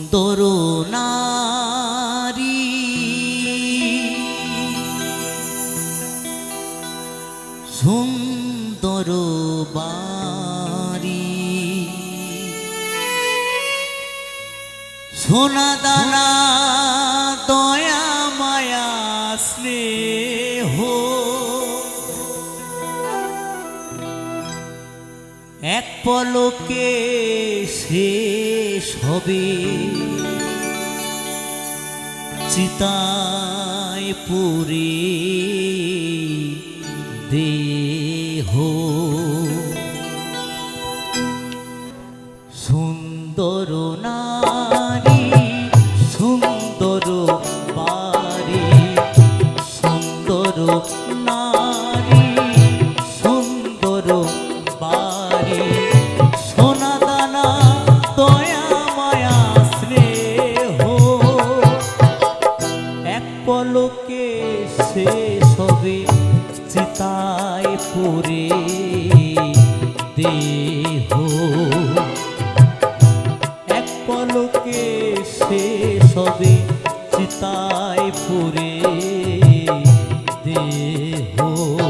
সুন্দর নারী। সুন্দর বাড়ি। সোনা দানা পলকে শেষ হবে? চিতায় পুরে দেহ। সুন্দর নারী সুন্দর বাড়ি সুন্দর নারী সুন্দর বাড়ি। চিতায় পুরে দেহ। এক পলকে সে সবে চিতায় পুরে দেহ।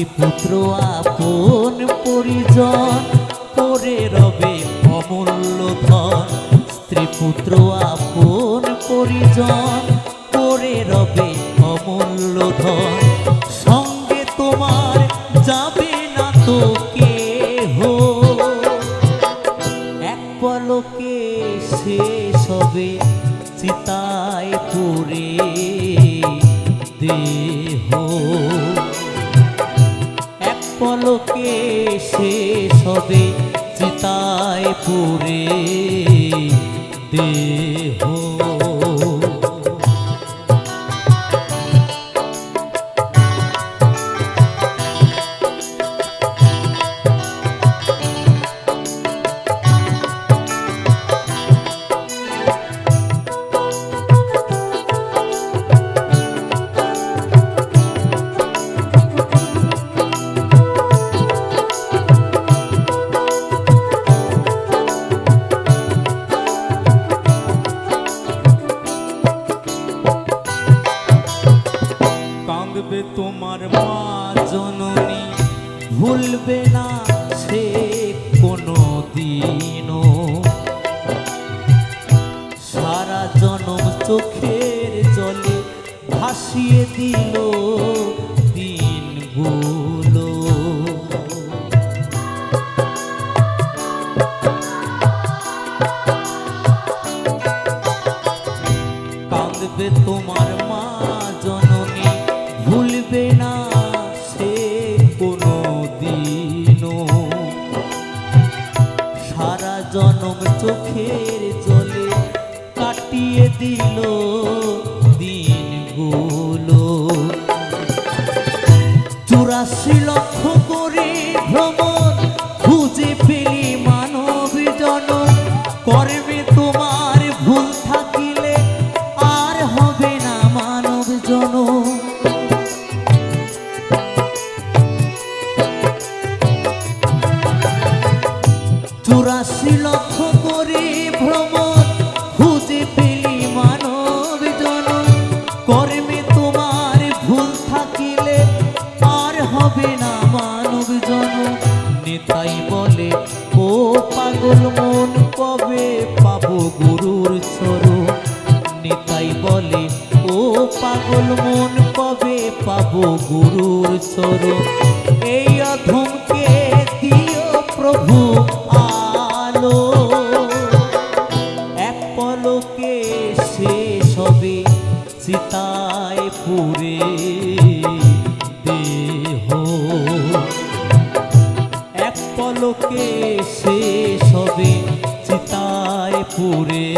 স্ত্রী পুত্র আপন পরিজন করে রবে অমূল্য ধন স্ত্রী পুত্র আপন পরিজন করে রবে অমূল্য ধন সঙ্গে তোমার যাবে না তো কেহ। এক পলকে শেষ হবে চিতায় পড়ে। দেহ হবে চিতায় পুরে দেহ Okay. চুরাশি লক্ষ করে ভ্রমণ গুরুর চরণ পাগল, মন কবে পাবো গুরুর চরণ এই অধমকে দিও প্রভু আলো। এক পলকে শেষ হবে চিতায় পুরে দেহ। এক পলকে শেষ হবে চিতায় পুরে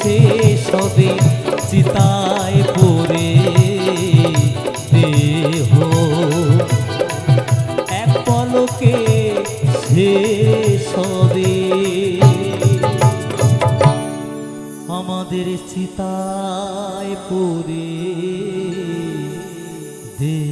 শেষ হবে চিতায় পড়ে দেহ। এক পলকে শেষ হবে আমাদের চিতায় পড়ে দেহ।